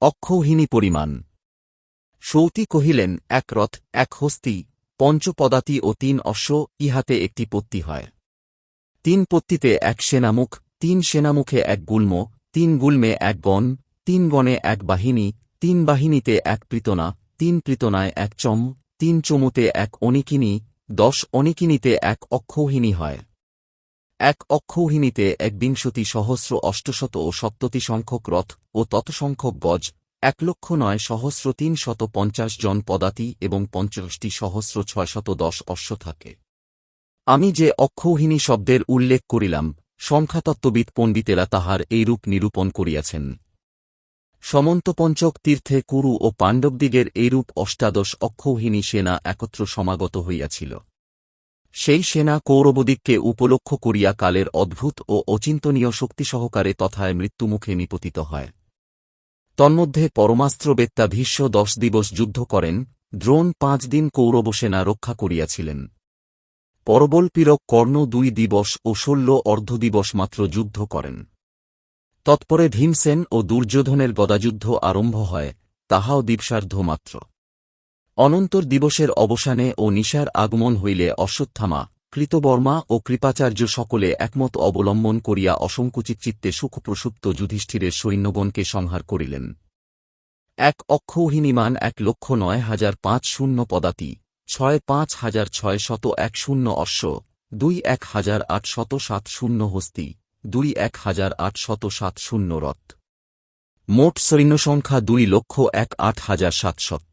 অক্ষৌহিনী পরিমাণ। সৌতি কহিলেন, এক রথ, এক হস্তি, পঞ্চপদাতি ও তিন অশ্ব, ইহাতে একটি পত্তি হয়। তিন পত্তিতে এক সেনামুখ, তিন সেনামুখে এক গুল্ম, তিন গুল্মে এক গণ, তিন গণে এক বাহিনী, তিন বাহিনীতে এক প্রীতনা, তিন প্রীতনায় এক চম, তিন চমুতে এক অনিকিনী, দশ অনিকিনীতে এক অক্ষৌহিনী হয়। এক অক্ষৌহিনীতে এক বিংশতি সহস্র অষ্টশত ও সপ্ততি সংখ্যক রথ ও তত সংখ্যক গজ, এক লক্ষ নয় সহস্র তিন শত পঞ্চাশ জন পদাতি এবং পঞ্চাশটি সহস্র ছয়শত দশ অশ্ব থাকে আমি যে অক্ষৌহিনী শব্দের উল্লেখ করিলাম, সংখ্যাতত্ত্ববিদ পণ্ডিতেরা তাহার এইরূপ নিরূপণ করিয়াছেন। সমন্তপঞ্চক তীর্থে কুরু ও পাণ্ডবদিগের এইরূপ অষ্টাদশ অক্ষৌহিনী সেনা একত্র সমাগত হইয়াছিল। সেই সেনা কৌরবদিককে উপলক্ষ করিয়া কালের অদ্ভুত ও অচিন্তনীয় শক্তি সহকারে তথায় মৃত্যুমুখে নিপতিত হয়। তন্মধ্যে পরমাস্ত্রবেত্তা ভীষ্ম দশ দিবস যুদ্ধ করেন, দ্রোণ পাঁচ দিন কৌরব সেনা রক্ষা করিয়াছিলেন। পরবলপীরক কর্ণ দুই দিবস ও ষোল অর্ধদিবস মাত্র যুদ্ধ করেন। তৎপরে ভীমসেন ও দুর্যোধনের গদাযুদ্ধ আরম্ভ হয়, তাহাও দ্বীপসার্ধ মাত্র। অনন্তর দিবসের অবসানে ও নিশার আগমন হইলে অশ্বত্থামা, কৃতবর্মা ও কৃপাচার্য সকলে একমত অবলম্বন করিয়া অসংকুচিত চিত্তে সুখপ্রসুপ্ত যুধিষ্ঠিরের সৈন্যগণকে সংহার করিলেন। এক অক্ষৌহিনীমান এক লক্ষ নয় হাজার পাঁচ শূন্য পদাতি, ছয় পাঁচ হাজার ছয় শত এক শূন্য অশ্ব, দুই এক হাজার আট শত সাত শূন্য হস্তি, দুই এক হাজার আট শত সাত শূন্য রথ। মোট সৈন্যসংখ্যা দুই লক্ষ এক আট হাজার সাতশত।